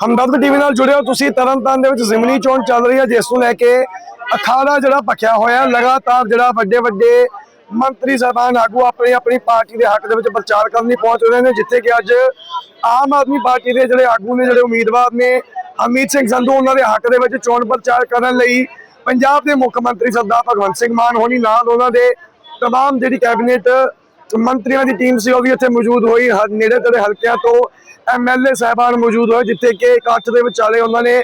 ਹਮਦਰਦ TV ਨਾਲ ਜੁੜੇ ਹੋ ਤੁਸੀਂ, ਤਰਨਤਾਰਨ ਦੇ ਵਿੱਚ ਜ਼ਿਮਨੀ ਚੋਣ ਚੱਲ ਰਹੀ ਹੈ, ਜਿਸ ਨੂੰ ਲੈ ਕੇ ਅਖਾੜਾ ਜਿਹੜਾ ਭਖਿਆ ਹੋਇਆ ਲਗਾਤਾਰ ਜਿਹੜਾ ਵੱਡੇ ਵੱਡੇ ਮੰਤਰੀ ਸਾਹਿਬਾਨ ਆਗੂ ਆਪਣੀ ਆਪਣੀ ਪਾਰਟੀ ਦੇ ਹੱਕ ਦੇ ਵਿੱਚ ਪ੍ਰਚਾਰ ਕਰਨ ਲਈ ਪਹੁੰਚ ਰਹੇ ਨੇ, ਜਿੱਥੇ ਕਿ ਅੱਜ ਆਮ ਆਦਮੀ ਪਾਰਟੀ ਦੇ ਜਿਹੜੇ ਆਗੂ ਨੇ, ਜਿਹੜੇ ਉਮੀਦਵਾਰ ਨੇ ਹਮੀਤ ਸਿੰਘ ਸੰਧੂ, ਉਹਨਾਂ ਦੇ ਹੱਕ ਦੇ ਵਿੱਚ ਚੋਣ ਪ੍ਰਚਾਰ ਕਰਨ ਲਈ ਪੰਜਾਬ ਦੇ ਮੁੱਖ ਮੰਤਰੀ ਸਰਦਾਰ ਭਗਵੰਤ ਸਿੰਘ ਮਾਨ ਹੋਣੀ ਨਾਲ ਉਹਨਾਂ ਦੇ ਤਮਾਮ ਜਿਹੜੀ ਕੈਬਨਿਟ ਮੰਤਰੀਆਂ ਦੀ ਟੀਮ ਸੀ, ਉਹ ਵੀ ਇੱਥੇ ਮੌਜੂਦ ਹੋਈ ਹਰ ਨੇੜੇ ਤੇੜੇ ਹਲਕਿਆਂ ਤੋਂ ਐਮਐਲਏ ਸਾਹਿਬਾਨ ਮੌਜੂਦ ਹੋਏ, ਜਿੱਥੇ ਕਿ ਇਕੱਠ ਦੇ ਵਿਚਾਲੇ ਉਹਨਾਂ ਨੇ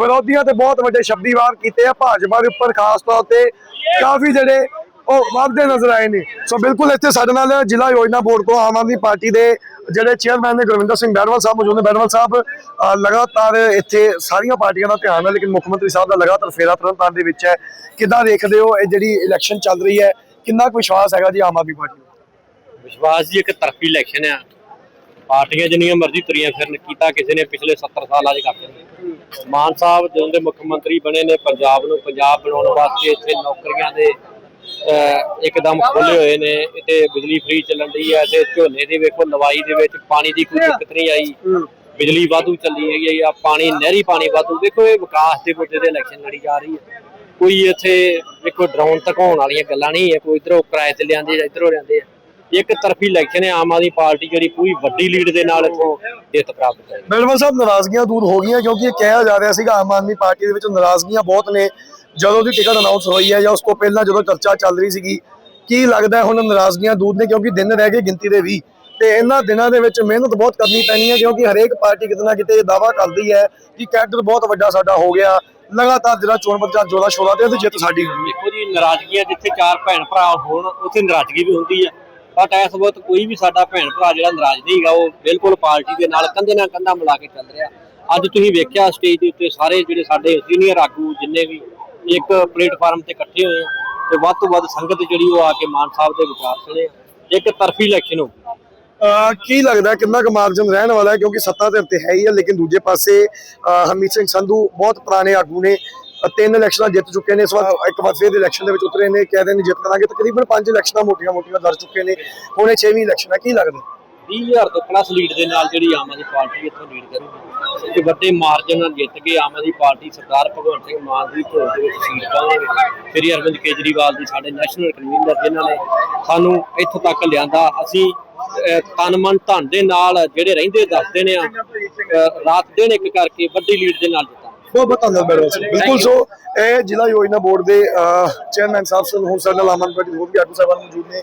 ਵਿਰੋਧੀਆਂ ਤੇ ਬਹੁਤ ਵੱਡੇ ਸ਼ਬਦੀ ਵਾਰ ਕੀਤੇ ਆ, ਭਾਜਪਾ ਦੇ ਉੱਪਰ ਖਾਸ ਤੌਰ ਤੇ ਕਾਫੀ ਜਿਹੜੇ ਉਹ ਵਾਧੇ ਨਜ਼ਰ ਆਏ ਨੇ। ਸੋ ਬਿਲਕੁਲ ਇੱਥੇ ਸਾਡੇ ਨਾਲ ਜ਼ਿਲ੍ਹਾ ਯੋਜਨਾ ਬੋਰਡ ਤੋਂ ਆਮ ਆਦਮੀ ਪਾਰਟੀ ਦੇ ਜਿਹੜੇ ਚੇਅਰਮੈਨ ਨੇ ਗੁਰਵਿੰਦਰ ਸਿੰਘ ਬੈਰਵਾਲ ਸਾਹਿਬ ਮੌਜੂਦ ਨੇ। ਬੈਰਵਾਲ ਸਾਹਿਬ ਲਗਾਤਾਰ ਇੱਥੇ ਸਾਰੀਆਂ ਪਾਰਟੀਆਂ ਦਾ ਧਿਆਨ ਹੈ, ਲੇਕਿਨ ਮੁੱਖ ਮੰਤਰੀ ਸਾਹਿਬ ਦਾ ਲਗਾਤਾਰ ਫੇਰਾ ਤਰਨਤਾਰਨ ਦੇ ਵਿੱਚ ਹੈ। ਕਿੱਦਾਂ ਦੇਖਦੇ ਹੋ ਇਹ ਜਿਹੜੀ ਇਲੈਕਸ਼ਨ ਚੱਲ ਰਹੀ ਹੈ? ਕਿੰਨਾ ਕੁ ਵਿਸ਼ਵਾਸ ਹੈਗਾ ਜੀ ਆਮ ਆਦਮੀ ਪਾਰਟੀ ਨੂੰ? ਵਿਸ਼ਵਾਸ ਜੀ ਇੱਕ ਤਰਫੀ ਇਲੈਕਸ਼ਨ ਆ। ਪਾਰਟੀਆਂ ਜਿੰਨੀਆਂ ਮਰਜ਼ੀ ਤੁਰੀਆਂ ਫਿਰਨ ਕੀਤਾ ਕਿਸੇ ਨੇ ਪਿਛਲੇ 70 ਸਾਲ ਅੱਜ ਕਰਦੇ ਨੇ ਮਾਨ ਸਾਹਿਬ ਜਦੋਂ ਦੇ ਮੁੱਖ ਮੰਤਰੀ ਬਣੇ ਨੇ ਪੰਜਾਬ ਨੂੰ ਪੰਜਾਬ ਬਣਾਉਣ ਵਾਸਤੇ ਇੱਥੇ ਨੌਕਰੀਆਂ ਦੇ ਅਹ, ਇੱਕਦਮ ਖੁੱਲੇ ਹੋਏ ਨੇ ਇੱਥੇ ਬਿਜਲੀ ਫ੍ਰੀ ਚੱਲਣ ਦੀ ਹੈ ਤੇ ਝੋਨੇ ਦੀ ਵੇਖੋ ਲਵਾਈ ਦੇ ਵਿੱਚ ਪਾਣੀ ਦੀ ਕੋਈ ਦਿੱਕਤ ਨਹੀਂ ਆਈ। ਬਿਜਲੀ ਵਾਧੂ ਚੱਲੀ ਹੈਗੀ ਆ ਪਾਣੀ ਨਹਿਰੀ ਪਾਣੀ ਵਾਧੂ ਦੇਖੋ ਇਹ ਵਿਕਾਸ ਦੇ ਮੁੱਦੇ ਤੇ ਇਲੈਕਸ਼ਨ ਲੜੀ ਜਾ ਰਹੀ ਹੈ। ਕੋਈ ਇੱਥੇ ਦੇਖੋ ਡਰਾਉਣ ਧਕਾਉਣ ਵਾਲੀਆਂ ਗੱਲਾਂ ਨਹੀਂ ਹੈ ਕੋਈ ਇਧਰੋਂ ਕਿਰਾਏ ਤੇ ਲਿਆਂਦੇ ਜਾਂ ਇਧਰੋਂ ਲਿਆਂਦੇ ਆ। ਇੱਕ ਤਰਫੀ ਇਲੈਕਸ਼ਨ ਹੈ ਆਮ ਆਦਮੀ ਪਾਰਟੀ ਜਿਹੜੀ ਪੂਰੀ ਵੱਡੀ ਲੀਡ ਦੇ ਨਾਲ ਇੱਥੋਂ ਜਿੱਤ ਪ੍ਰਾਪਤ ਕਰੀ ਬੈਰਵਾਲ ਸਾਹਿਬ ਨਾਰਾਜ਼ਗੀਆਂ ਦੂਰ ਹੋ ਗਈਆਂ ਕਿਉਂਕਿ ਇਹ ਕਿਹਾ ਜਾ ਰਿਹਾ ਸੀਗਾ ਆਮ ਆਦਮੀ ਪਾਰਟੀ ਦੇ ਵਿੱਚ ਨਾਰਾਜ਼ਗੀਆਂ ਬਹੁਤ ਨੇ। ਜਦੋਂ ਦੀ ਟਿਕਟ ਅਨਾਉਂਸ ਹੋਈ ਹੈ ਜਾਂ ਉਸ ਤੋਂ ਪਹਿਲਾਂ ਜਦੋਂ ਚਰਚਾ ਚੱਲ ਰਹੀ ਸੀਗੀ ਕੀ ਲੱਗਦਾ ਹੁਣ ਨਾਰਾਜ਼ਗੀਆਂ ਦੂਰ ਨੇ ਕਿਉਂਕਿ ਦਿਨ ਰਹਿ ਗਏ ਗਿਣਤੀ ਦੇ 20 ਤੇ ਇਹਨਾਂ ਦਿਨਾਂ ਦੇ ਵਿੱਚ ਮਿਹਨਤ ਬਹੁਤ ਕਰਨੀ ਪੈਣੀ ਹੈ ਕਿਉਂਕਿ ਹਰੇਕ ਪਾਰਟੀ ਕਿਤੇ ਨਾ ਕਿਤੇ ਇਹ ਦਾਵਾ ਕਰਦੀ ਹੈ ਕਿ ਕੈਡਰ ਬਹੁਤ ਵੱਡਾ ਸਾਡਾ ਹੋ ਗਿਆ। ਲਗਾਤਾਰ ਜਿਹੜਾ ਚੋਣ ਪ੍ਰਚਾਰ ਜੋਰਾ ਸ਼ੋਰਾ ਤੇ ਜਿੱਤ ਸਾਡੀ ਹੋਈ ਹੈ ਦੇਖੋ ਜੀ ਨਾਰਾਜ਼ਗੀਆਂ ਜਿੱਥੇ ਚਾਰ ਭੈਣ ਭਰਾ ਹੋਣ ਉੱਥੇ ਨਾਰਾਜ਼ਗੀ ਵੀ ਹੁੰਦੀ ਹੈ। ਬਟ ਇਸ ਵਕਤ ਕੋਈ ਵੀ ਸਾਡਾ ਭੈਣ ਭਰਾ ਜਿਹੜਾ ਨਾਰਾਜ਼ ਨਹੀਂ ਹੈਗਾ, ਉਹ ਬਿਲਕੁਲ ਪਾਰਟੀ ਦੇ ਨਾਲ ਕੰਧੇ ਨਾਲ ਕੰਧਾ ਮਿਲਾ ਕੇ ਚੱਲ ਰਿਹਾ। ਅੱਜ ਤੁਸੀਂ ਵੇਖਿਆ ਸਟੇਜ ਦੇ ਉੱਤੇ ਸਾਰੇ ਜਿਹੜੇ ਸਾਡੇ ਸੀਨੀਅਰ ਆਗੂ, ਜਿੰਨੇ ਵੀ ਇੱਕ ਪਲੇਟਫਾਰਮ ਤੇ ਇਕੱਠੇ ਹੋਏ ਆ, ਤੇ ਵੱਧ ਤੋਂ ਵੱਧ ਸੰਗਤ ਜਿਹੜੀ ਉਹ ਆ ਕੇ ਮਾਨ ਸਾਹਿਬ ਦੇ ਵਿਚਾਰ ਸੁਣੇ ਇੱਕ ਤਰਫੀ ਇਲੈਕਸ਼ਨ ਹੋ ਅਹ ਕੀ ਲੱਗਦਾ ਕਿੰਨਾ ਕੁ ਮਾਰਜਨ ਰਹਿਣ ਵਾਲਾ ਹੈ? ਕਿਉਂਕਿ ਸੱਤਾ ਤੇ ਹੈ ਹੀ ਹੈ ਲੇਕਿਨ ਦੂਜੇ ਪਾਸੇ ਅਹ ਹਰਮੀਤ ਸਿੰਘ ਸੰਧੂ ਬਹੁਤ ਪੁਰਾਣੇ ਆਗੂ ਨੇ ਤਿੰਨ ਇਲੈਕਸ਼ਨਾਂ ਜਿੱਤ ਚੁੱਕੇ ਨੇ, ਇਸ ਵਾਰ ਇੱਕ ਵਾਰ ਫਿਰ ਇਲੈਕਸ਼ਨ ਦੇ ਵਿੱਚ ਉਤਰੇ ਨੇ, ਕਹਿ ਨੇ ਜਿੱਤ ਕਰਾਂਗੇ ਤਕਰੀਬਨ ਪੰਜ ਇਲੈਕਸ਼ਨਾਂ ਮੋਟੀਆਂ ਮੋਟੀਆਂ ਦਰ ਚੁੱਕੇ ਨੇ, ਹੁਣ ਇਹ 6ਵੀਂ ਇਲੈਕਸ਼ਨ ਹੈ ਕੀ ਲੱਗਦਾ? 20000 ਤੋਂ ਪਲੱਸ ਲੀਡ ਦੇ ਨਾਲ ਜਿਹੜੀ ਆਮ ਆਦਮੀ ਪਾਰਟੀ ਇੱਥੋਂ ਲੀਡ ਕਰੂਗੀ ਤੇ ਵੱਡੇ ਮਾਰਜਨ ਨਾਲ ਜਿੱਤ ਕੇ ਆਮ ਆਦਮੀ ਪਾਰਟੀ ਸਰਦਾਰ ਭਗਵੰਤ ਸਿੰਘ ਮਾਨ ਦੀ ਢੋਲ ਦੇ ਵਿੱਚ ਸੀਟ ਪਾਵਾਂਗੇ। ਸ੍ਰੀ ਅਰਵਿੰਦ ਕੇਜਰੀਵਾਲ ਦੀ ਸਾਡੇ ਨੈਸ਼ਨਲ ਕਨਵੀਨਰ ਜਿਨ੍ਹਾਂ ਨੇ ਸਾਨੂੰ ਇੱਥੋਂ ਤੱਕ ਲਿਆਂਦਾ, ਅਸੀਂ ਤਨ ਮਨ ਧਨ ਦੇ ਨਾਲ ਜਿਹੜੇ ਰਹਿੰਦੇ, ਦੱਸਦੇ ਨੇ ਆ ਰਾਤ ਦਿਨ ਇੱਕ ਕਰਕੇ ਵੱਡੀ ਲੀਡ ਦੇ ਨਾਲ ਬਹੁਤ ਬਹੁਤ ਧੰਨਵਾਦ ਮੈਡਮ ਬਿਲਕੁਲ ਸੋ ਇਹ ਜ਼ਿਲ੍ਹਾ ਯੋਜਨਾ ਬੋਰਡ ਦੇ ਚੇਅਰਮੈਨ ਸਾਹਿਬ ਸਨ ਹੁਣ ਸਾਡੇ ਨਾਲ ਅਮਨ ਪਟਿਲ ਹੋਰ ਵੀ ਆਗੂ ਸਾਹਿਬਾਨ ਮੌਜੂਦ ਨੇ।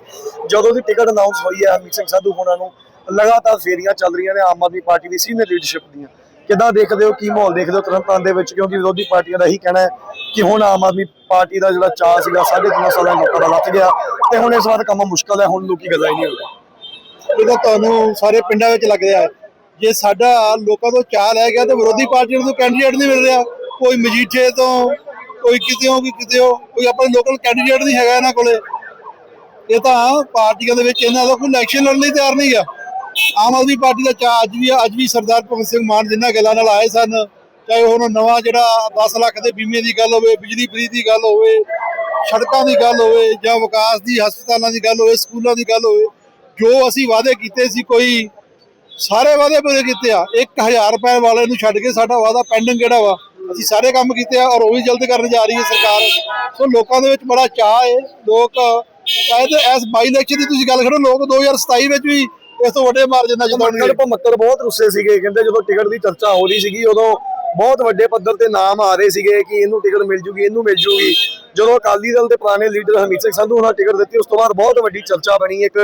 ਜਦੋਂ ਦੀ ਟਿਕਟ ਅਨਾਉਂਸ ਹੋਈ ਹੈ ਹਰਮੀਤ ਸਿੰਘ ਸੰਧੂ ਹੋਣਾ ਨੂੰ ਲਗਾਤਾਰ ਫੇਰੀਆਂ ਚੱਲ ਰਹੀਆਂ ਨੇ ਆਮ ਆਦਮੀ ਪਾਰਟੀ ਦੀ ਸੀਨੀਅਰ ਲੀਡਰਸ਼ਿਪ ਦੀਆਂ। ਕਿੱਦਾਂ ਦੇਖਦੇ ਹੋ ਕੀ ਮਾਹੌਲ ਦੇਖਦੇ ਹੋ ਤਰਨਤਾਰਨ ਦੇ ਵਿੱਚ? ਕਿਉਂਕਿ ਵਿਰੋਧੀ ਪਾਰਟੀਆਂ ਦਾ ਇਹੀ ਕਹਿਣਾ ਹੈ ਕਿ ਹੁਣ ਆਮ ਆਦਮੀ ਪਾਰਟੀ ਦਾ ਜਿਹੜਾ ਚਾਅ ਸੀਗਾ ਸਾਢੇ ਤਿੰਨ ਸਾਲਾਂ ਦੇ ਲੋਕਾਂ ਦਾ ਲੱਥ ਗਿਆ ਤੇ ਹੁਣ ਇਸ ਵਾਰ ਕੰਮ ਮੁਸ਼ਕਲ ਹੈ ਹੁਣ ਲੋਕੀ ਗੱਲਾਂ ਹੀ ਨਹੀਂ ਹੁੰਦੇ ਇਹਦਾ ਤੁਹਾਨੂੰ ਸਾਰੇ ਪਿੰਡਾਂ ਵਿੱਚ ਲੱਗ ਰਿਹਾ ਹੈ। ਜੇ ਸਾਡਾ ਲੋਕਾਂ ਤੋਂ ਚਾਹ ਲੈ ਗਿਆ ਤਾਂ ਵਿਰੋਧੀ ਪਾਰਟੀਆਂ ਨੂੰ ਕੈਂਡੀਡੇਟ ਨਹੀਂ ਮਿਲ ਰਿਹਾ ਕੋਈ ਮਜੀਠੇ ਤੋਂ ਕੋਈ ਕਿਤੇੋਂ ਵੀ ਕਿਤੇੋਂ ਕੋਈ ਆਪਣੇ ਲੋਕਲ ਕੈਂਡੀਡੇਟ ਨਹੀਂ ਹੈਗਾ ਇਹਨਾਂ ਕੋਲੇ। ਇਹ ਤਾਂ ਪਾਰਟੀਆਂ ਦੇ ਵਿੱਚ ਇਹਨਾਂ ਦਾ ਕੋਈ ਇਲੈਕਸ਼ਨ ਲੜਨ ਲਈ ਤਿਆਰ ਨਹੀਂ ਆ। ਆਮ ਆਦਮੀ ਪਾਰਟੀ ਦਾ ਚਾਹ ਅੱਜ ਵੀ ਆ, ਅੱਜ ਵੀ ਸਰਦਾਰ ਭਗਤ ਸਿੰਘ ਮਾਨ ਜਿੰਨਾ ਗੱਲਾਂ ਨਾਲ ਆਏ ਸਨ ਚਾਹੇ ਹੁਣ ਨਵਾਂ ਜਿਹੜਾ 10 ਲੱਖ ਦੇ ਬੀਮੇ ਦੀ ਗੱਲ ਹੋਵੇ ਬਿਜਲੀ ਫਰੀ ਦੀ ਗੱਲ ਹੋਵੇ ਸੜਕਾਂ ਦੀ ਗੱਲ ਹੋਵੇ ਜਾਂ ਵਿਕਾਸ ਦੀ ਹਸਪਤਾਲਾਂ ਦੀ ਗੱਲ ਹੋਵੇ ਸਕੂਲਾਂ ਦੀ ਗੱਲ ਹੋਵੇ ਜੋ ਅਸੀਂ ਵਾਅਦੇ ਕੀਤੇ ਸੀ ਕੋਈ ਸਾਰੇ ਵਾਅਦੇ ਪੂਰੇ ਕੀਤੇ ਆ। 1000 ਰੁਪਏ ਵਾਲੇ ਨੂੰ ਛੱਡ ਕੇ ਸਾਡਾ ਵਾਅਦਾ ਪੈਂਡਿੰਗ ਕਿਹੜਾ ਵਾ, ਅਸੀਂ ਸਾਰੇ ਕੰਮ ਕੀਤੇ ਆ ਔਰ ਉਹ ਵੀ ਜਲਦ ਕਰਨ ਜਾ ਰਹੀ ਹੈ ਸਰਕਾਰ। ਸੋ ਲੋਕਾਂ ਦੇ ਵਿੱਚ ਬੜਾ ਚਾਹ ਹੈ ਲੋਕ, ਸ਼ਾਇਦ ਇਸ ਬਾਈ ਇਲੈਕਸ਼ਨ ਦੀ ਤੁਸੀਂ ਗੱਲ ਕਰੋ, ਲੋਕ 2027 ਵਿੱਚ ਵੀ ਇਸ ਤੋਂ ਵੱਡੇ ਮਾਰਜਨ ਨਾਲ ਜਿਤਾਉਣਗੇ। ਮੱਕੜ ਬਹੁਤ ਰੁੱਸੇ ਸੀਗੇ। ਕਹਿੰਦੇ ਜਦੋਂ ਟਿਕਟ ਦੀ ਚਰਚਾ ਹੋ ਰਹੀ ਸੀਗੀ, ਉਦੋਂ ਬਹੁਤ ਵੱਡੇ ਪੱਧਰ ਤੇ ਨਾਮ ਆ ਰਹੇ ਸੀਗੇ ਕਿ ਇਹਨੂੰ ਟਿਕਟ ਮਿਲ ਜੂਗੀ, ਇਹਨੂੰ ਮਿਲ ਜੂਗੀ। ਜਦੋਂ ਅਕਾਲੀ ਦਲ ਦੇ ਪੁਰਾਣੇ ਲੀਡਰ ਹਰਮੀਤ ਸਿੰਘ ਸੰਧੂ ਉਹਨਾਂ ਟਿਕਟ ਦਿੱਤੀ, ਉਸ ਤੋਂ ਬਾਅਦ ਬਹੁਤ ਵੱਡੀ ਚਰਚਾ ਬਣੀ। ਇੱਕ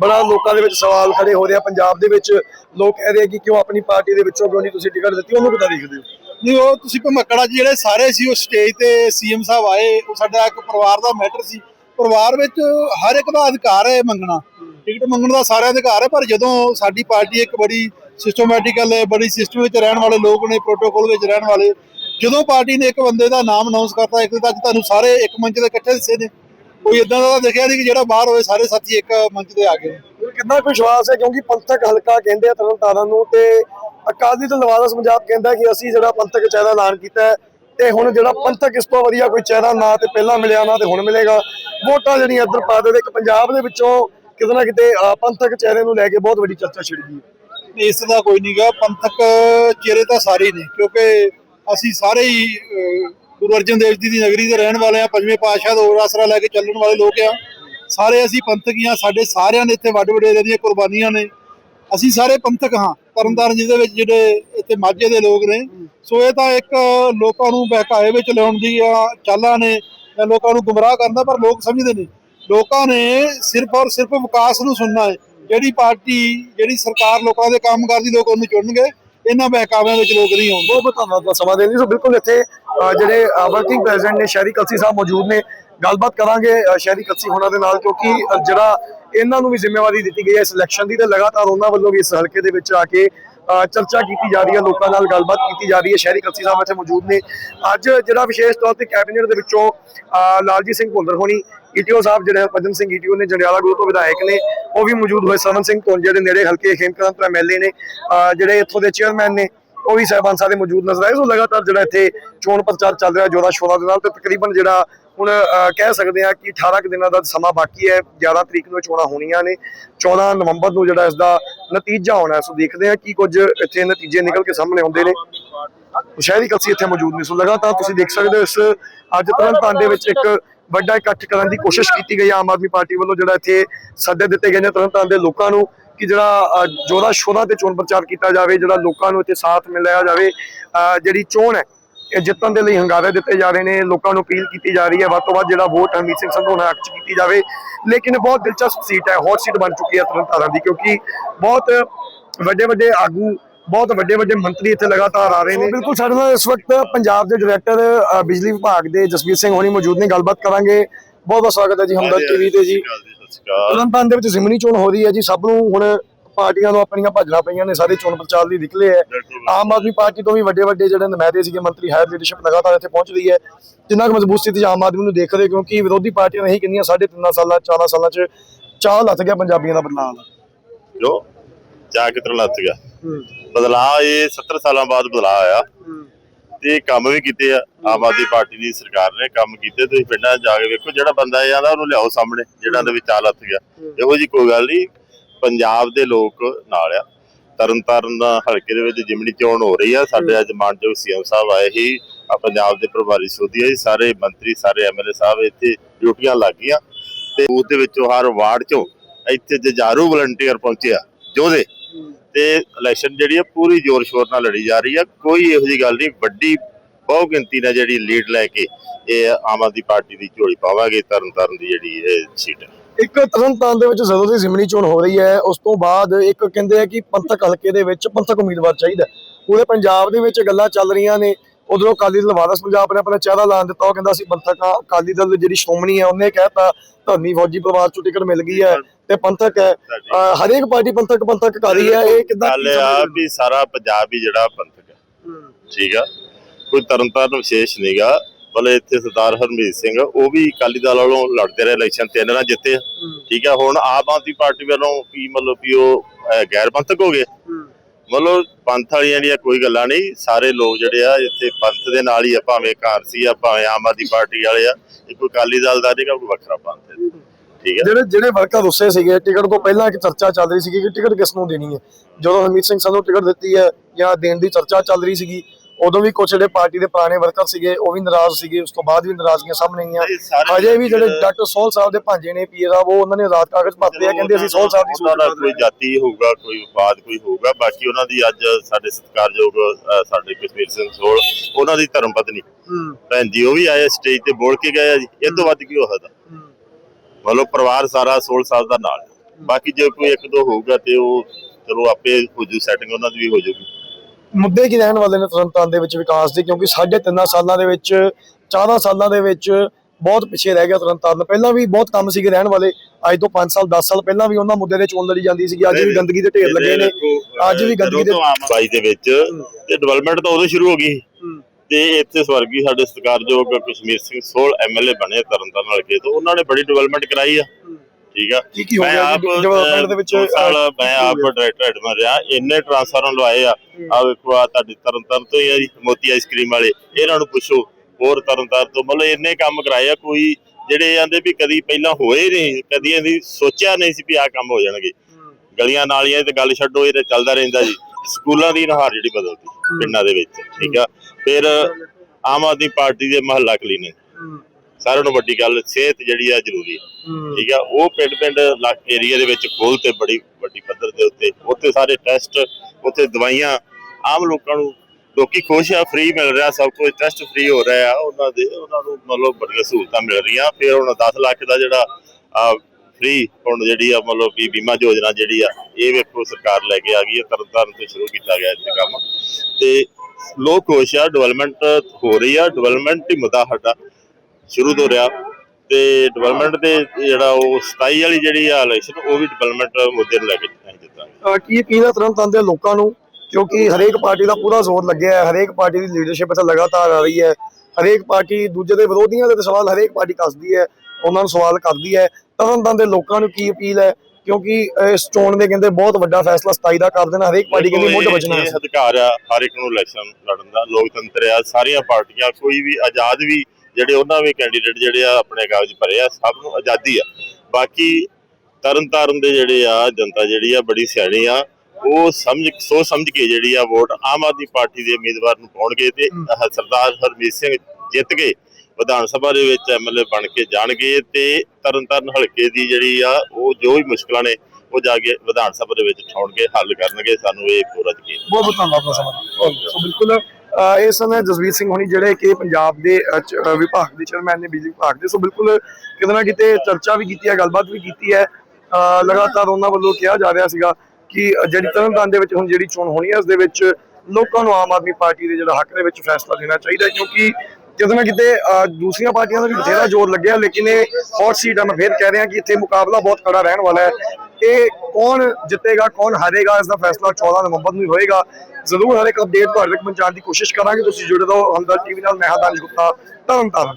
ਬੜਾ ਲੋਕਾਂ ਦੇ ਵਿੱਚ ਸਵਾਲ ਖੜੇ ਹੋ ਰਿਹਾ ਪੰਜਾਬ ਦੇ ਵਿੱਚ। ਲੋਕ ਕਹਿ ਰਹੇ ਕਿ ਕਿਉਂ ਆਪਣੀ ਪਾਰਟੀ ਦੇ ਵਿੱਚੋਂ ਕਿਉਂ ਨਹੀਂ ਤੁਸੀਂ ਟਿਕਟ ਦਿੱਤੀ? ਉਹਨੂੰ ਕਿੱਦਾਂ ਦੇਖਦੇ ਹੋ? ਨਹੀਂ, ਉਹ ਤੁਸੀਂ ਭਮੱਕੜਾ ਜੀ ਜਿਹੜੇ ਸਾਰੇ ਸੀ, ਉਹ ਸਟੇਜ ਤੇ ਸੀਐਮ ਸਾਹਿਬ ਆਏ, ਉਹ ਸਾਡਾ ਇੱਕ ਪਰਿਵਾਰ ਦਾ ਮੈਟਰ ਸੀ। ਪਰਿਵਾਰ ਵਿੱਚ ਹਰ ਇੱਕ ਦਾ ਅਧਿਕਾਰ ਹੈ ਮੰਗਣਾ। ਟਿਕਟ ਮੰਗਣ ਦਾ ਸਾਰਿਆਂ ਦਾ ਅਧਿਕਾਰ ਹੈ, ਪਰ ਜਦੋਂ ਸਾਡੀ ਪਾਰਟੀ ਇੱਕ ਬੜੀ ਸਿਸਟਮੈਟਿਕਲ ਹੈ ਬੜੀ ਸਿਸਟਮ ਵਿੱਚ ਰਹਿਣ ਵਾਲੇ ਲੋਕ ਨੇ ਪ੍ਰੋਟੋਕੋਲ ਵਿੱਚ ਰਹਿਣ ਵਾਲੇ। ਜਦੋਂ ਪਾਰਟੀ ਨੇ ਇੱਕ ਬੰਦੇ ਦਾ ਨਾਮ ਅਨਾਉਂਸ ਕਰਤਾ, ਇੱਕ ਤੱਕ ਤੁਹਾਨੂੰ ਸਾਰੇ ਇੱਕ ਮੰਚ ਦੇ ਇਕੱਠੇ ਦਿੱਸੇ ਨੇ। ਕੋਈ ਇਦਾਂ ਦਾ ਦੇਖਿਆ ਨਹੀਂ ਕਿ ਜਿਹੜਾ ਬਾਹਰ ਹੋਏ, ਸਾਰੇ ਸਾਥੀ ਇੱਕ ਮੰਚ ਤੇ ਆ ਗਏ ਕਿੰਨਾ ਕੁ ਵਿਸ਼ਵਾਸ ਹੈ, ਕਿਉਂਕਿ ਪੰਥਕ ਹਲਕਾ ਕਹਿੰਦੇ ਆ ਤਰਨਤਾਰਨ ਨੂੰ, ਤੇ ਅਕਾਲੀ ਦਲ ਨਵਾਜ਼ ਪੰਜਾਬ ਕਹਿੰਦਾ ਕਿ ਅਸੀਂ ਜਿਹੜਾ ਪੰਥਕ ਚਿਹਰਾ ਐਲਾਨ ਕੀਤਾ ਤੇ ਹੁਣ ਜਿਹੜਾ ਪੰਥਕ ਇਸ ਤੋਂ ਵਧੀਆ ਕੋਈ ਚਿਹਰਾ ਨਾ ਤੇ ਪਹਿਲਾਂ ਮਿਲਿਆ, ਨਾ ਤੇ ਹੁਣ ਮਿਲੇਗਾ। ਵੋਟਾਂ ਜਿਹੜੀਆਂ ਇੱਧਰ ਪਾ ਦੇ ਇੱਕ ਪੰਜਾਬ ਦੇ ਵਿੱਚੋਂ ਕਿਤੇ ਨਾ ਕਿਤੇ ਪੰਥਕ ਚਿਹਰੇ ਨੂੰ ਲੈ ਕੇ ਬਹੁਤ ਵੱਡੀ ਚਰਚਾ ਛਿੜ ਗਈ ਹੈ। ਇਸ ਦਾ ਕੋਈ ਨਹੀਂ ਗਾ ਪੰਥਕ ਚਿਹਰੇ ਤਾਂ ਸਾਰੇ ਹੀ ਨੇ, ਕਿਉਂਕਿ ਅਸੀਂ ਸਾਰੇ ਹੀ ਗੁਰੂ ਅਰਜਨ ਦੇਵ ਜੀ ਦੀ ਨਗਰੀ ਦੇ ਰਹਿਣ ਵਾਲੇ ਆ ਪੰਜਵੇਂ ਪਾਤਸ਼ਾਹ ਦਾ ਹੋਰ ਆਸਰਾ ਲੈ ਕੇ ਚੱਲਣ ਵਾਲੇ ਲੋਕ ਆ ਸਾਰੇ ਅਸੀਂ ਪੰਥਕ ਹਾਂ ਸਾਡੇ ਸਾਰਿਆਂ ਨੇ ਇੱਥੇ ਵੱਡ ਵਡੇਰੇ ਦੀਆਂ ਕੁਰਬਾਨੀਆਂ ਨੇ। ਅਸੀਂ ਸਾਰੇ ਪੰਥਕ ਹਾਂ, ਤਰਨਤਾਰਨ ਜਿਹਦੇ ਵਿੱਚ ਜਿਹੜੇ ਇੱਥੇ ਮਾਝੇ ਦੇ ਲੋਕ ਨੇ। ਸੋ ਇਹ ਤਾਂ ਇੱਕ ਲੋਕਾਂ ਨੂੰ ਬਹਿਕਾਏ ਵਿੱਚ ਲਿਆਉਣ ਦੀ ਆ ਚਾਲਾਂ ਨੇ, ਜਾਂ ਲੋਕਾਂ ਨੂੰ ਗੁੰਮਰਾਹ ਕਰਨ ਦਾ, ਪਰ ਲੋਕ ਸਮਝਦੇ ਨੇ। ਲੋਕਾਂ ਨੇ ਸਿਰਫ ਔਰ ਸਿਰਫ ਵਿਕਾਸ ਨੂੰ ਸੁਣਨਾ ਹੈ। ਜਿਹੜੀ ਪਾਰਟੀ ਜਿਹੜੀ ਸਰਕਾਰ ਲੋਕਾਂ ਦੇ ਕੰਮ ਕਰਦੀ ਲੋਕ ਉਹਨੂੰ ਚੁਣਨਗੇ। ਇਹਨਾਂ ਬਹਿਕਾਵਿਆਂ ਵਿੱਚ ਲੋਕ ਨਹੀਂ ਆਉਂਦੇ ਬਹੁਤ ਬਹੁਤ ਧੰਨਵਾਦ ਦਾ ਸਮਾਂ ਦੇਣ ਲਈ। ਸੋ ਬਿਲਕੁਲ ਇੱਥੇ ਜਿਹੜੇ ਵਰਕਿੰਗ ਪ੍ਰੈਜ਼ੀਡੈਂਟ ਨੇ ਸ਼ਹਿਰੀ ਕਲਸੀ ਸਾਹਿਬ ਮੌਜੂਦ ਨੇ। ਗੱਲਬਾਤ ਕਰਾਂਗੇ ਸ਼ਹਿਰੀ ਕਲਸੀ ਹੋਣਾ ਦੇ ਨਾਲ ਕਿਉਂਕਿ ਜਿਹੜਾ ਇਹਨਾਂ ਨੂੰ ਵੀ ਜ਼ਿੰਮੇਵਾਰੀ ਦਿੱਤੀ ਗਈ ਹੈ ਇਸ ਇਲੈਕਸ਼ਨ ਦੀ ਤੇ ਲਗਾਤਾਰ ਉਹਨਾਂ ਵੱਲੋਂ ਵੀ ਇਸ ਹਲਕੇ ਦੇ ਵਿੱਚ ਆ ਕੇ ਚਰਚਾ ਕੀਤੀ ਜਾ ਰਹੀ ਹੈ ਲੋਕਾਂ ਨਾਲ ਗੱਲਬਾਤ ਕੀਤੀ ਜਾ ਰਹੀ ਹੈ। ਸ਼ਹਿਰੀ ਕਲਸੀ ਸਾਹਿਬ ਇੱਥੇ ਮੌਜੂਦ ਨੇ। ਅੱਜ ਜਿਹੜਾ ਵਿਸ਼ੇਸ਼ ਤੌਰ ਤੇ ਕੈਬਨਿਟ ਦੇ ਵਿੱਚੋਂ ਅ, ਲਾਲਜੀਤ ਸਿੰਘ ਭੁੱਲਰ ਹੋਣੀ ਈਟੀਓ ਸਾਹਿਬ ਜਿਹੜੇ ਹਰਭਜਨ ਸਿੰਘ ਈਟੀਓ ਨੇ, ਜੰਡਿਆਲਾ ਗੁਰੂ ਤੋਂ ਵਿਧਾਇਕ ਨੇ, ਉਹ ਵੀ ਮੌਜੂਦ ਹੋਏ। ਸਰਵਨ ਸਿੰਘ ਧੁੰਜੇ ਦੇ ਨੇੜੇ ਹਲਕੇ ਖੇਮਕਰਨ ਐਮਐਲਏ ਨੇ। ਜਿਹੜੇ ਇੱਥੋਂ ਦੇ ਚੇਅਰਮੈਨ ਨੇ, ਉਹ ਵੀ ਸਾਹਿਬਾਨ ਸਾਰੇ ਮੌਜੂਦ ਨਜ਼ਰ ਆਏ। ਸੋ ਲਗਾਤਾਰ ਜਿਹੜਾ ਇੱਥੇ ਚੋਣ ਪ੍ਰਚਾਰ ਚੱਲ ਰਿਹਾ, ਜੋਰਾ ਸ਼ੋਰਾ ਦੇ ਨਾਲ, ਤੇ ਤਕਰੀਬਨ ਜਿਹੜਾ ਹੁਣ ਕਹਿ ਸਕਦੇ ਆ ਕਿ 18 ਕੁ ਦਿਨਾਂ ਦਾ ਸਮਾਂ ਬਾਕੀ ਹੈ। 11 ਤਰੀਕ ਨੂੰ ਚੋਣਾਂ ਹੋਣੀਆਂ ਨੇ। 14 ਨਵੰਬਰ ਨੂੰ ਜਿਹੜਾ ਇਸ ਦਾ ਨਤੀਜਾ ਆਉਣਾ ਸੋ ਦੇਖਦੇ ਆ ਕੀ ਕੁਝ ਇੱਥੇ ਨਤੀਜੇ ਨਿਕਲ ਕੇ ਸਾਹਮਣੇ ਆਉਂਦੇ ਨੇ। ਸ਼ਹਿਰੀ ਕਲਸੀ ਇੱਥੇ ਮੌਜੂਦ ਨੇ। ਸੋ ਲਗਾਤਾਰ ਤੁਸੀਂ ਦੇਖ ਸਕਦੇ ਹੋ ਇਸ ਅੱਜ ਤਰਨਤਾਰਨ ਦੇ ਵਿੱਚ ਇੱਕ ਵੱਡਾ ਇਕੱਠ ਕਰਨ ਦੀ ਕੋਸ਼ਿਸ਼ ਕੀਤੀ ਗਈ ਆਮ ਆਦਮੀ ਪਾਰਟੀ ਵੱਲੋਂ ਜਿਹੜਾ ਇੱਥੇ ਸੱਦੇ ਦਿੱਤੇ ਗਏ ਨੇ ਤਰਨਤਾਰਨ ਦੇ ਲੋਕਾਂ ਨੂੰ ਕਿ ਜਿਹੜਾ ਜੋਰਾ ਸ਼ੋਰਾ ਤੇ ਚੋਣ ਪ੍ਰਚਾਰ ਕੀਤਾ ਜਾਵੇ ਜਿਹੜਾ ਲੋਕਾਂ ਨੂੰ ਇੱਥੇ ਸਾਥ ਮਿਲਿਆ ਜਾਵੇ ਜਿਹੜੀ ਚੋਣ ਹੈ ਇਹ ਜਿੱਤਣ ਦੇ ਲਈ ਹੰਗਾਰੇ ਦਿੱਤੇ ਜਾ ਰਹੇ ਨੇ ਲੋਕਾਂ ਨੂੰ ਅਪੀਲ ਕੀਤੀ ਜਾ ਰਹੀ ਹੈ। ਵੱਧ ਤੋਂ ਵੱਧ ਜਿਹੜਾ ਵੋਟ ਹਰਮੀਤ ਸਿੰਘ ਸੰਧੂ ਨਾਲ ਹੱਕ 'ਚ ਕੀਤੀ ਜਾਵੇ। ਲੇਕਿਨ ਬਹੁਤ ਦਿਲਚਸਪ ਸੀਟ ਹੈ ਹੌਟ ਸੀਟ ਬਣ ਚੁੱਕੀ ਹੈ ਤਰਨਤਾਰਨ ਦੀ ਕਿਉਂਕਿ ਬਹੁਤ ਵੱਡੇ ਵੱਡੇ ਆਗੂ ਬਹੁਤ ਵੱਡੇ ਵੱਡੇ ਮੰਤਰੀ ਇੱਥੇ ਲਗਾਤਾਰ ਆ ਰਹੇ ਨੇ। ਬਿਲਕੁਲ ਸਾਡੇ ਨਾਲ ਇਸ ਵਕਤ ਪੰਜਾਬ ਦੇ ਡਾਇਰੈਕਟਰ ਬਿਜਲੀ ਵਿਭਾਗ ਦੇ ਜਸਵੀਰ ਸਿੰਘ ਹੋਣੀ ਮੌਜੂਦ ਨੇ ਗੱਲਬਾਤ ਕਰਾਂਗੇ। ਬਹੁਤ ਬਹੁਤ ਸਵਾਗਤ ਹੈ ਜੀ ਹਮਦਰਦ ਟੀਵੀ ਤੇ ਜੀ। ਤਰਨਤਾਰਨ ਦੇ ਵਿੱਚ ਜ਼ਿਮਨੀ ਚੋਣ ਹੋ ਰਹੀ ਹੈ ਜੀ ਸਭ ਨੂੰ ਹੁਣ ਪਾਰਟੀਆਂ ਨੂੰ ਆਪਣੀਆਂ ਭੱਜਣਾ ਪਈਆਂ ਨੇ ਸਾਰੇ ਚੋਣ ਪ੍ਰਚਾਰ ਲਈ ਨਿਕਲੇ ਹੈ। ਆਮ ਆਦਮੀ ਪਾਰਟੀ ਤੋਂ ਵੀ ਵੱਡੇ ਵੱਡੇ ਜਿਹੜੇ ਨੁਮਾਇੰਦੇ ਸੀਗੇ ਮੰਤਰੀ ਹਾਇਰ ਲੀਡਰਸ਼ਿਪ ਲਗਾਤਾਰ ਇੱਥੇ ਪਹੁੰਚ ਰਹੀ ਹੈ। ਜਿੰਨਾ ਕੁ ਮਜ਼ਬੂਤ ਸਥਿਤੀ ਆਮ ਆਦਮੀ ਨੂੰ ਦੇਖ ਰਹੇ ਕਿਉਂਕਿ ਵਿਰੋਧੀ ਪਾਰਟੀਆਂ ਨਹੀਂ ਕਿੰਨੀਆਂ ਸਾਢੇ ਤਿੰਨਾਂ ਸਾਲਾਂ 4 ਸਾਲਾਂ 'ਚ ਚਾਹ ਲੱਥ ਗਿਆ ਪੰਜਾਬੀਆਂ ਦਾ ਬਦਲਾਅ। ਜੋ ਜਾ ਕੇ ਲੱਤ ਗਿਆ। ਬਦਲਾਅ ਇਹ 70 ਸਾਲਾਂ ਬਾਅਦ ਬਦਲਾਅ ਆਇਆ। ਤੇ ਕੰਮ ਵੀ ਕੀਤੇ ਆ। ਆਮ ਆਦਮੀ ਪਾਰਟੀ ਦੀ ਸਰਕਾਰ ਨੇ ਕੰਮ ਕੀਤੇ। ਤੁਸੀਂ ਪਿੰਡਾਂ ਜਾ ਕੇ ਵੇਖੋ ਜਿਹੜਾ ਬੰਦਾ ਇਹ ਆਂਦਾ ਉਹਨੂੰ ਲਿਆਓ ਸਾਹਮਣੇ ਜਿਹੜਾ ਦੇ ਵਿੱਚ ਆ ਲੱਤ ਗਿਆ। ਇਹੋ ਜੀ ਕੋਈ ਗੱਲ ਨਹੀਂ। ਪੰਜਾਬ ਦੇ ਲੋਕ ਨਾਲ ਆ। ਤਰਨਤਾਰਨ ਦਾ ਹਲਕੇ ਦੇ ਵਿੱਚ ਜਿਮਣੀ ਚੋਣ ਹੋ ਰਹੀ ਆ। ਸਾਡੇ ਅੱਜ ਮਾਨਯੋਗ ਸੀਐਮ ਸਾਹਿਬ ਆਏ ਸੀ। ਆ ਪੰਜਾਬ ਦੇ ਪ੍ਰਭਾਰੀ ਸੋਧੀਆ ਜੀ ਸਾਰੇ ਮੰਤਰੀ ਸਾਰੇ ਐਮਐਲਏ ਸਾਹਿਬ ਇੱਥੇ ਡਿਊਟੀਆਂ ਲੱਗ ਗਈਆਂ। ਤੇ ਉਹਦੇ ਵਿੱਚੋਂ ਹਰ ਵਾਰਡ ਚੋਂ ਇੱਥੇ ਜਜਾਰੂ ਵਲੰਟੀਅਰ ਪਹੁੰਚੇ ਆ। ਜੋਧੇ ਤੇ ਇਲੈਕਸ਼ਨ ਜਿਹੜੀ ਆ ਪੂਰੀ ਜ਼ੋਰ ਸ਼ੋਰ ਨਾਲ ਲੜੀ ਜਾ ਰਹੀ ਆ। ਕੋਈ ਇਹੋ ਜੀ ਗੱਲ ਨਹੀਂ, ਵੱਡੀ ਬਹੁ ਗਿਣਤੀ ਨਾਲ ਜਿਹੜੀ ਲੀਡ ਲੈ ਕੇ ਇਹ ਆਮ ਆਦਮੀ ਪਾਰਟੀ ਦੀ ਝੋਲੀ ਪਾਵਾਂਗੇ ਤਰਨ ਤਾਰਨ ਦੀ ਜਿਹੜੀ ਇਹ ਸੀਟ ਹੈ। ਇੱਕ ਤਰਨਤਾਰਨ ਦੇ ਵਿੱਚ ਜਦੋਂ ਦੀ ਜ਼ਿਮਨੀ ਚੋਣ ਹੋ ਰਹੀ ਹੈ, ਉਸ ਤੋਂ ਬਾਅਦ ਇੱਕ ਕਹਿੰਦੇ ਆ ਕਿ ਪੰਥਕ ਹਲਕੇ ਦੇ ਵਿੱਚ ਪੰਥਕ ਉਮੀਦਵਾਰ ਚਾਹੀਦਾ ਪੂਰੇ ਪੰਜਾਬ ਦੇ ਵਿੱਚ ਗੱਲਾਂ ਚੱਲ ਰਹੀਆਂ ਨੇ। ਉਧਰੋਂ ਅਕਾਲੀ ਦਲ ਵਾਰਸ ਪੰਜਾਬ ਨੇ ਆਪਣਾ ਚਿਹਰਾ ਲਾਣ ਦਿੱਤਾ। ਉਹ ਕਹਿੰਦਾ ਸੀ ਪੰਥਕ ਆ ਅਕਾਲੀ ਦਲ ਦੀ ਜਿਹੜੀ ਸ਼੍ਰੋਮਣੀ ਹੈ ਉਹਨੇ ਕਹਿਤਾ ਧਰਮੀ ਫੌਜੀ ਪਰਿਵਾਰ ਚੋਂ ਟਿਕਟ ਮਿਲ ਗਈ ਹੈ ਤੇ ਪੰਥਕ ਹੈ। ਹਰੇਕ ਪਾਰਟੀ ਪੰਥਕ ਪੰਥਕ ਕਰ ਰਹੀ ਹੈ। ਇਹ ਕਿੱਦਾਂ ਗੱਲ ਆ ਵੀ ਸਾਰਾ ਪੰਜਾਬ ਹੀ ਜਿਹੜਾ ਪੰਥਕ ਹੈ। ਠੀਕ ਆ? ਕੋਈ ਤਰਨ ਤਾਰਨ ਵਿਸ਼ੇਸ਼ ਨਹੀਂਗਾ ਭਲੇ ਇੱਥੇ ਸਰਦਾਰ ਹਰਮੀਤ ਸਿੰਘ ਉਹ ਵੀ ਅਕਾਲੀ ਦਲ ਵੱਲੋਂ ਲੜਦੇ ਰਹੇ ਇਲੈਕਸ਼ਨ ਤਿੰਨ ਨਾਲ ਜਿੱਤੇ ਆ। ਠੀਕ ਆ? ਹੁਣ ਆਮ ਆਦਮੀ ਪਾਰਟੀ ਵੱਲੋਂ ਕੀ ਮਤਲਬ ਵੀ ਉਹ ਗੈਰ ਪੰਥਕ ਹੋ ਗਏ। ਮਤਲਬ ਪੰਥ ਵਾਲੀਆਂ ਜਿਹੜੀਆਂ ਕੋਈ ਗੱਲਾਂ ਨਹੀਂ, ਸਾਰੇ ਲੋਕ ਜਿਹੜੇ ਆ, ਇੱਥੇ ਪੰਥ ਦੇ ਨਾਲ ਹੀ ਆ, ਭਾਵੇਂ ਕਾਂਗਰਸੀ ਆ, ਭਾਵੇਂ ਆਮ ਆਦਮੀ ਪਾਰਟੀ ਵਾਲੇ ਆ, ਇਹ ਕੋਈ ਅਕਾਲੀ ਦਲ ਦਾ ਨਹੀਂਗਾ ਕੋਈ ਵੱਖਰਾ ਪੰਥ ਹੈ। ਠੀਕ ਹੈ? ਜਿਹੜੇ ਜਿਹੜੇ ਵਰਕਰ ਰੁੱਸੇ ਸੀਗੇ, ਟਿਕਟ ਤੋਂ ਪਹਿਲਾਂ ਇੱਕ ਚਰਚਾ ਚੱਲ ਰਹੀ ਸੀਗੀ ਕਿ ਟਿਕਟ ਕਿਸ ਨੂੰ ਦੇਣੀ ਹੈ? ਜਦੋਂ ਹਰਮੀਤ ਸਿੰਘ ਸੰਧੂ ਟਿਕਟ ਦਿੱਤੀ ਹੈ ਜਾਂ ਦੇਣ ਦੀ ਚਰਚਾ ਚੱਲ ਰਹੀ ਸੀਗੀ ਉਦੋਂ ਵੀ ਕੁਝ ਜਿਹੜੇ ਪਾਰਟੀ ਦੇ ਪੁਰਾਣੇ ਵਰਕਰ ਸੀਗੇ ਉਹ ਵੀ ਨਾਰਾਜ਼ ਸੀਗੇ ਉਸ ਤੋਂ ਬਾਅਦ ਵੀ ਨਾਰਾਜ਼ਗੀਆਂ ਸਾਹਮਣੇ ਆਈਆਂ ਅਜੇ ਵੀ ਜਿਹੜੇ ਡਾਕਟਰ ਸੋਹਲ ਸਾਹਿਬ ਦੇ ਭਾਂਜੇ ਨੇ ਪੀਏ ਸਾਹਿਬ ਉਹ ਉਹਨਾਂ ਨੇ ਆਜ਼ਾਦ ਕਾਗਜ਼ ਭਰਤੇ ਆ ਕਹਿੰਦੇ ਅਸੀਂ ਸੋਹਲ ਸਾਹਿਬ ਦੀ ਸੂਚਨਾ ਕੋਈ ਜਾਤੀ ਹੋਊਗਾ ਕੋਈ ਵਿਵਾਦ ਕੋਈ ਹੋਊਗਾ ਬਾਕੀ ਉਹਨਾਂ ਦੀ ਅੱਜ ਸਾਡੇ ਸਤਿਕਾਰਯੋਗ ਸਾਡੇ ਕਸ਼ਮੀਰ ਸਿੰਘ ਸੋਲ ਉਹਨਾਂ ਦੀ ਧਰਮ ਪਤਨੀ। ਭੈਣ ਜੀ ਉਹ ਵੀ ਆਏ ਸਟੇਜ ਤੇ ਬੋਲ ਕੇ ਗਏ ਆ ਜੀ ਇਹ ਤੋਂ ਵੱਧ ਕੀ ਹੋ। ਸਕਦਾ ਮਤਲਬ ਪਰਿਵਾਰ ਸਾਰਾ ਸੋਲ ਸਾਹਿਬ ਦਾ ਨਾਲ। ਬਾਕੀ ਜੇ ਕੋਈ ਇੱਕ ਦੋ ਹੋਊਗਾ ਤੇ ਉਹ ਚਲੋ ਆਪੇ ਹੋ ਜੂ ਸੈਟਿੰਗ ਉਹਨਾਂ ਦੀ ਵੀ ਹੋ ਜਾਊਗੀ ਮੁੱਦੇ ਕੀ ਰਹਿਣ ਵਾਲੇ ਨੇ ਤਰਨਤਾਰਨ ਦੇ ਵਿੱਚ ਵਿਕਾਸ ਦੇ ਕਿਉਂਕਿ ਸਾਢੇ ਤਿੰਨਾਂ ਸਾਲਾਂ ਦੇ ਵਿੱਚ 14 ਸਾਲਾਂ ਦੇ ਵਿੱਚ ਬਹੁਤ ਪਿੱਛੇ ਰਹਿ ਗਿਆ ਤਰਨਤਾਰਨ। ਪਹਿਲਾਂ ਵੀ ਬਹੁਤ ਕੰਮ ਸੀਗੇ ਰਹਿਣ ਵਾਲੇ। ਅੱਜ ਤੋਂ 5 ਸਾਲ 10 ਸਾਲ ਪਹਿਲਾਂ ਵੀ ਉਹਨਾਂ ਮੁੱਦੇ ਦੇ ਚੋਣ ਲੜੀ ਜਾਂਦੀ ਸੀਗੀ। ਅੱਜ ਵੀ ਗੰਦਗੀ ਦੇ ਢੇਰ ਲੱਗੇ ਨੇ। ਅੱਜ ਵੀ ਗੰਦਗੀ ਦੇ ਬਾਈ ਦੇ ਵਿੱਚ ਤੇ ਡਿਵੈਲਪਮੈਂਟ ਤਾਂ ਉਦੋਂ ਸ਼ੁਰੂ ਹੋ ਗਈ। ਤੇ ਇੱਥੇ ਸਵਰਗੀ ਸਾਡੇ ਸਤਿਕਾਰਯੋਗ ਕਸ਼ਮੀਰ ਸਿੰਘ ਸੋਲ ਐਮਐਲਏ ਬਣੇ ਤਰਨਤਾਰਨ ਹਲਕੇ ਤੋਂ ਉਹਨਾਂ ਨੇ ਬੜੀ ਡਿਵੈਲਪਮੈਂਟ ਕਰਾਈ ਆ। ਠੀਕ ਆ। ਕੀ ਕੀ ਹੋ ਗਿਆ? ਡਿਵੈਲਪਮੈਂਟ ਦੇ ਵਿੱਚ ਸਾਲ ਮੈਂ ਆਪ ਡਾਇਰੈਕਟਰ ਐਡਮਨ ਰਿਹਾ ਇੰਨੇ ਟ੍ਰਾਂਸਫਾਰਮਰ ਲਵਾਏ ਆ। ਆ ਵੇਖੋ ਆ ਤੁਹਾਡੀ ਤਰਨਤਾਰਨ ਤੋਂ ਹੀ ਆ ਜੀ ਮੋਤੀ ਆਈਸਕ੍ਰੀਮ ਵਾਲੇ। ਇਹਨਾਂ ਨੂੰ ਪੁੱਛੋ ਹੋਰ ਤਰਨਤਾਰਨ ਤੋਂ। ਮਤਲਬ ਇੰਨੇ ਕੰਮ ਕਰਾਏ ਆ ਕੋਈ ਜਿਹੜੇ ਆਂਦੇ ਵੀ ਕਦੀ ਪਹਿਲਾਂ ਹੋਏ ਨਹੀਂ ਕਦੀ ਇਹਦੀ ਸੋਚਿਆ ਨਹੀਂ ਸੀ ਵੀ ਆ ਕੰਮ ਹੋ ਜਾਣਗੇ। ਗਲੀਆਂ ਨਾਲੀਆਂ ਤੇ ਗੱਲ ਛੱਡੋ ਇਹ ਤੇ ਚੱਲਦਾ ਰਹਿੰਦਾ ਜੀ। ਸਕੂਲਾਂ ਦੀ ਨੁਹਾਰ ਜਿਹੜੀ ਬਦਲਦੀ ਪਿੰਡਾਂ ਦੇ ਵਿੱਚ ਠੀਕ ਆ। ਫਿਰ ਆਮ ਆਦਮੀ ਪਾਰਟੀ ਦੇ ਮਹੱਲਾ ਕਲੀਨਿਕ। ਸਾਰਿਆਂ ਨੂੰ ਵੱਡੀ ਗੱਲ ਸਿਹਤ ਜਿਹੜੀ ਆ ਜ਼ਰੂਰੀ ਹੈ। ਠੀਕ ਆ? ਉਹ ਪਿੰਡ ਪਿੰਡ ਏਰੀਆ ਦੇ ਵਿੱਚ ਖੋਲ ਤੇ ਬੜੀ ਵੱਡੀ ਪੱਧਰ ਦੇ ਉੱਤੇ ਉੱਥੇ ਸਾਰੇ ਟੈਸਟ ਉੱਥੇ ਦਵਾਈਆਂ ਆਮ ਲੋਕਾਂ ਨੂੰ ਲੋਕੀ ਖੁਸ਼ ਆ ਫ੍ਰੀ ਮਿਲ ਰਿਹਾ ਸਭ ਕੁਝ ਟੈਸਟ ਫ੍ਰੀ ਹੋ ਰਿਹਾ ਉਹਨਾਂ ਦੇ ਉਹਨਾਂ ਨੂੰ ਮਤਲਬ ਬੜੀਆਂ ਸਹੂਲਤਾਂ ਮਿਲ ਰਹੀਆਂ। ਫਿਰ ਹੁਣ 10 ਲੱਖ ਦਾ ਜਿਹੜਾ ਫ੍ਰੀ ਹੁਣ ਜਿਹੜੀ ਆ ਮਤਲਬ ਵੀ ਬੀਮਾ ਯੋਜਨਾ ਜਿਹੜੀ ਆ ਇਹ ਵੇਖੋ ਸਰਕਾਰ ਲੈ ਕੇ ਆ ਗਈ ਹੈ ਤਰਨਤਾਰਨ ਤੋਂ ਸ਼ੁਰੂ ਕੀਤਾ ਗਿਆ ਇਹ ਕੰਮ। ਤੇ ਲੋਕ ਖੁਸ਼ ਆ ਡਿਵੈਲਪਮੈਂਟ ਹੋ ਰਹੀ ਆ ਡਿਵੈਲਪਮੈਂਟ ਹੀ ਮੁੱਦਾ ਸਾਡਾ। ਸ਼ੁਰੂ ਤੋਂ ਰਿਹਾ ਤੇ ਡਿਵੈਲਪਮੈਂਟ ਦੇ ਜਿਹੜਾ ਉਹ 27 ਵਾਲੀ ਜਿਹੜੀ ਆ ਇਲੈਕਸ਼ਨ ਉਹ ਵੀ ਡਿਵੈਲਪਮੈਂਟ ਮੁੱਦੇ ਨੂੰ ਲੈ ਕੇ ਜਿੱਤਾਂਗੇ ਅਹ ਕੀ ਅਪੀਲ ਹੈ ਤਰਨਤਾਰਨ ਦੇ ਲੋਕਾਂ ਨੂੰ? ਕਿਉਂਕਿ ਹਰੇਕ ਪਾਰਟੀ ਦਾ ਪੂਰਾ ਜ਼ੋਰ ਲੱਗਿਆ ਹੈ ਹਰੇਕ ਪਾਰਟੀ ਦੀ ਲੀਡਰਸ਼ਿਪ ਇੱਥੇ ਲਗਾਤਾਰ ਆ ਰਹੀ ਹੈ। ਹਰੇਕ ਪਾਰਟੀ ਦੂਜੇ ਦੇ ਵਿਰੋਧੀਆਂ ਦੇ ਤੇ ਸਵਾਲ ਹਰੇਕ ਪਾਰਟੀ ਕੱਸਦੀ ਹੈ ਉਹਨਾਂ ਨੂੰ ਸਵਾਲ ਕਰਦੀ ਹੈ। ਤਰਨਤਾਰਨ ਦੇ ਲੋਕਾਂ ਨੂੰ ਕੀ ਅਪੀਲ ਹੈ? ਕਿਉਂਕਿ ਇਸ ਚੋਣ ਦੇ ਕਹਿੰਦੇ ਬਹੁਤ ਵੱਡਾ ਫੈਸਲਾ 27 ਦਾ ਕਰ ਦੇਣਾ ਹਰੇਕ ਪਾਰਟੀ ਕਹਿੰਦੀ ਮੁੱਢ ਬਚਣਾ ਹੈ। ਇਹ ਅਧਿਕਾਰ ਆ ਹਰ ਇੱਕ ਨੂੰ ਇਲੈਕਸ਼ਨ ਲੜਨ ਦਾ। ਲੋਕਤੰਤਰ ਆ ਸਾਰੀਆਂ ਪਾਰਟੀਆਂ ਕੋਈ ਵੀ ਆਜ਼ਾਦ ਵੀ ਜਿਹੜੇ ਉਹਨਾਂ ਵੀ ਕੈਂਡੀਡੇਟ ਜਿਹੜੇ ਆ ਆਪਣੇ ਕਾਗਜ਼ ਭਰੇ ਆ ਸਭ ਨੂੰ ਆਜ਼ਾਦੀ ਆ। ਬਾਕੀ ਤਰਨਤਾਰਨ ਦੇ ਜਿਹੜੇ ਆ ਜਨਤਾ ਜਿਹੜੀ ਆ ਬੜੀ ਸਿਆਣੀ ਆ। ਉਹ ਸਮਝ ਸੋਚ ਸਮਝ ਕੇ ਜਿਹੜੀ ਆ ਵੋਟ ਆਮ ਆਦਮੀ ਪਾਰਟੀ ਦੇ ਉਮੀਦਵਾਰ ਨੂੰ ਪਾਉਣਗੇ ਤੇ ਸਰਦਾਰ ਹਰਮੀਤ ਸਿੰਘ ਜਿੱਤ ਕੇ ਵਿਧਾਨ ਸਭਾ ਦੇ ਵਿੱਚ ਐਮਐਲਏ ਬਣ ਕੇ ਜਾਣਗੇ ਤੇ ਤਰਨਤਾਰਨ ਹਲਕੇ ਦੀ ਜਿਹੜੀ ਆ ਉਹ ਜੋ ਵੀ ਮੁਸ਼ਕਲਾਂ ਨੇ ਉਹ ਜਾ ਕੇ ਵਿਧਾਨ ਸਭਾ ਦੇ ਵਿੱਚ ਉਠਾਉਣਗੇ ਹੱਲ ਕਰਨਗੇ। ਸਾਨੂੰ ਇਹ ਪੂਰਾ ਯਕੀਨ ਬਹੁਤ ਬਹੁਤ ਧੰਨਵਾਦ ਸਮਾਂ ਬਿਲਕੁਲ ਇਸ ਸਮੇਂ ਜਸਵੀਰ ਸਿੰਘ ਹੋਣੀ ਜਿਹੜੇ ਕਿ ਪੰਜਾਬ ਦੇ ਵਿਭਾਗ ਦੇ ਚੇਅਰਮੈਨ ਨੇ ਬਿਜਲੀ ਵਿਭਾਗ ਦੇ ਸੋ ਬਿਲਕੁਲ ਕਿਤੇ ਨਾ ਕਿਤੇ ਚਰਚਾ ਵੀ ਕੀਤੀ ਹੈ ਗੱਲਬਾਤ ਵੀ ਕੀਤੀ ਹੈ। ਲਗਾਤਾਰ ਉਹਨਾਂ ਵੱਲੋਂ ਕਿਹਾ ਜਾ ਰਿਹਾ ਸੀਗਾ ਕਿ ਅਹ, ਜਿਹੜੀ ਤਰਨਤਾਰਨ ਦੇ ਵਿੱਚ ਹੁਣ ਜਿਹੜੀ ਚੋਣ ਹੋਣੀ ਹੈ ਉਸ ਦੇ ਵਿੱਚ ਲੋਕਾਂ ਨੂੰ ਆਮ ਆਦਮੀ ਪਾਰਟੀ ਦੇ ਜਿਹੜਾ ਹੱਕ ਦੇ ਵਿੱਚ ਫੈਸਲਾ ਲੈਣਾ ਚਾਹੀਦਾ ਕਿਉਂਕਿ ਕਿਤੇ ਨਾ ਕਿਤੇ ਦੂਸਰੀਆਂ ਪਾਰਟੀਆਂ ਦਾ ਵੀ ਬਥੇਰਾ ਜ਼ੋਰ ਲੱਗਿਆ ਲੇਕਿਨ ਇਹ ਹੌਟ ਸੀਟ ਆ ਮੈਂ ਫੇਰ ਕਹਿ ਰਿਹਾ ਕਿ ਇੱਥੇ ਮੁਕਾਬਲਾ ਬਹੁਤ ਕੜਾ ਰਹਿਣ ਵਾਲਾ ਹੈ। ਇਹ ਕੌਣ ਜਿੱਤੇਗਾ ਕੌਣ ਹਾਰੇਗਾ ਇਸ ਦਾ ਫੈਸਲਾ 14 ਨਵੰਬਰ ਨੂੰ ਹੀ ਹੋਏਗਾ। ਜ਼ਰੂਰ ਹਰ ਇੱਕ ਅਪਡੇਟ ਤੁਹਾਡੇ ਤੱਕ ਪਹੁੰਚਾਉਣ ਦੀ ਕੋਸ਼ਿਸ਼ ਕਰਾਂਗੇ। ਤੁਸੀਂ ਜੁੜੇ ਰਹੋ ਹਮਦਰ ਟੀਵੀ ਨਾਲ, ਮੈਂ ਹਾਂ ਦਾਨਿਸ਼ ਗੁਪਤਾ ਤਰਨਤਾਰਨ